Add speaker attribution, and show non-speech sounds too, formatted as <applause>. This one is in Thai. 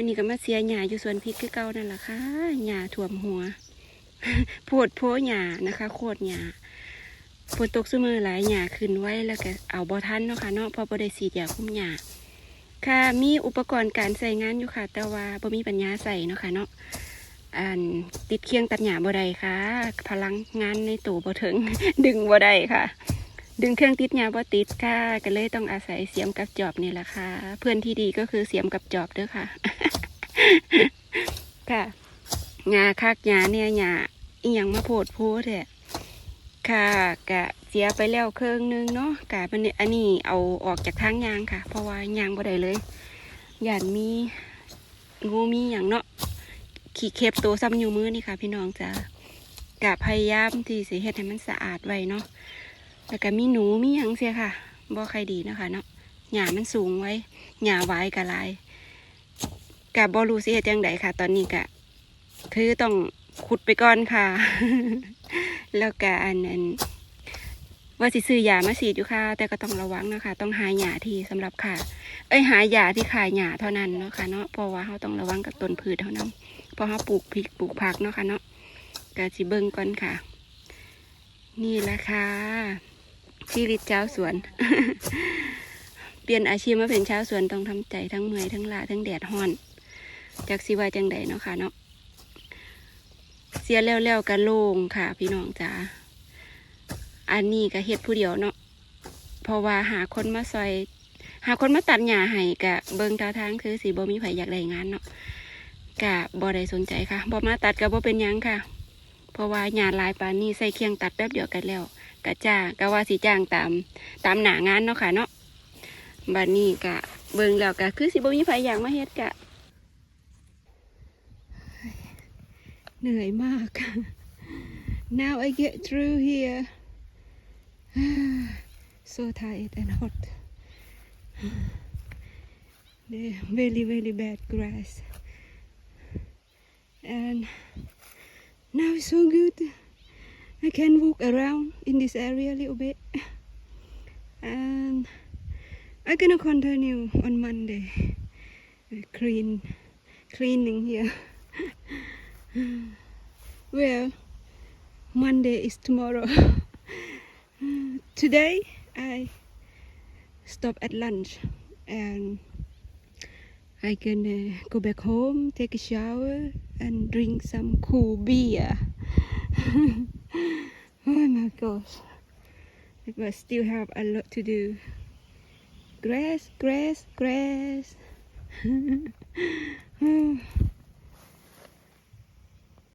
Speaker 1: วันนี้ก็มาเสียหญ้าอยู่สวนพริกคือเก่านั่นแหละค่ะหญ้าท่วมหัวโพดโพหญ้านะคะ โคตรหญ้าฝนตกซุมือหลายหญ้าขึ้นไว้แล้วก็เอาบ่ทันเนาะค่ะเนาะพอบ่ได้ฉีดยาคุ้มหญ้าค่ะมีอุปกรณ์การใส่งานอยู่ค่ะ แต่ว่าบ่มีปัญญาใส่เนาะค่ะเนาะอันติดเคียงตัดหญ้าบ่ได้ค่ะ พลังงานในตู้บ่ถึง ดึงบ่ได้ค่ะ ดึงเครื่องติดหญ้าบ่ติดค่ะ ก็เลยต้องอาศัยเสียมกับจอบนี่แหละค่ะ เพื่อนที่ดีก็คือเสียมกับจอบเด้อค่ะ ค่ะหญ้าคักหญ้าเนี่ยหญ้าอีหยังมาโพดโพดแท้ค่ะกะเสียไปแล้วเครื่องนึงเนาะกะเป็นอันนี้เอาออกจากทางยางค่ะ เพราะว่ายางบ่ได้เลยย่านมีงูมีอย่างเนาะขี่เข็บตัวซ้ำอยู่มือนี่ค่ะ พี่น้องจ้ะกะพยายามที่สิเฮ็ดให้มันสะอาดไว้เนาะแล้วก็มีหนูมีหยังเสียค่ะบ่ใครดีนะคะเนาะหญ้ามันสูงไว้หญ้าไว้กะลาย กะบ่รู้สิเฮ็ดจังไดค่ะ ตอนนี้กะคือต้องขุดไปก่อนค่ะ แล้วก็อันนั้นว่าสิซื้อยามาฉีดอยู่ค่ะ แต่ก็ต้องระวังนะคะ ต้องหาหญ้าที่สำหรับค่ะ เอ้ยหาหญ้าที่ขายหญ้าเท่านั้นเนาะค่ะเนาะเพราะว่าเราต้องระวังกับต้นพืชเท่านั้นเพราะเราปลูกพริกปลูกผักเนาะค่ะเนาะก็สิเบิ่งก่อนค่ะ นี่แหละค่ะชีวิตชาวสวน เปลี่ยนอาชีพมาเป็นชาวสวนต้องทำใจทั้งเมื่อยทั้งลาทั้งแดดฮ้อน จากสิว่าจังใดเนาะค่ะเนาะเสียแล้วแล้วๆก็โล่งค่ะ พี่น้องจ๋าอันนี้ก็เฮ็ดผู้เดียวเนาะเพราะว่าหาคนมาซอย หาคนมาตัดหญ้าให้กะเบิ่งท่าทางคือสิบ่มีไผอยากได้งานเนาะกะบ่ได้สนใจค่ะบ่มาตัดก็บ่เป็นหยังค่ะ เพราะว่าหญ้าลายปานนี้ใส่เคียงตัดแป๊บเดียวกันแล้วกะจ้างกะว่าสิจ้างตามตามหน้างานเนาะค่ะเนาะบัดนี้กะเบิ่งแล้วกะคือสิบ่มีไผอยากมาเฮ็ดกะ เหนื่อยมาก now I get through here <sighs> so tired and hot the very very bad grass and now it's so good I can walk around in this area a little bit. And I'm gonna continue on Monday. uh, Clean, cleaning here. <laughs> <sighs> well, Monday is tomorrow. <laughs> Today I stop at lunch and I gonna uh, go back home, take a shower, and drink some cool beer. <laughs> oh my gosh. But still have a lot to do. Grass, grass, grass. <laughs> Oh.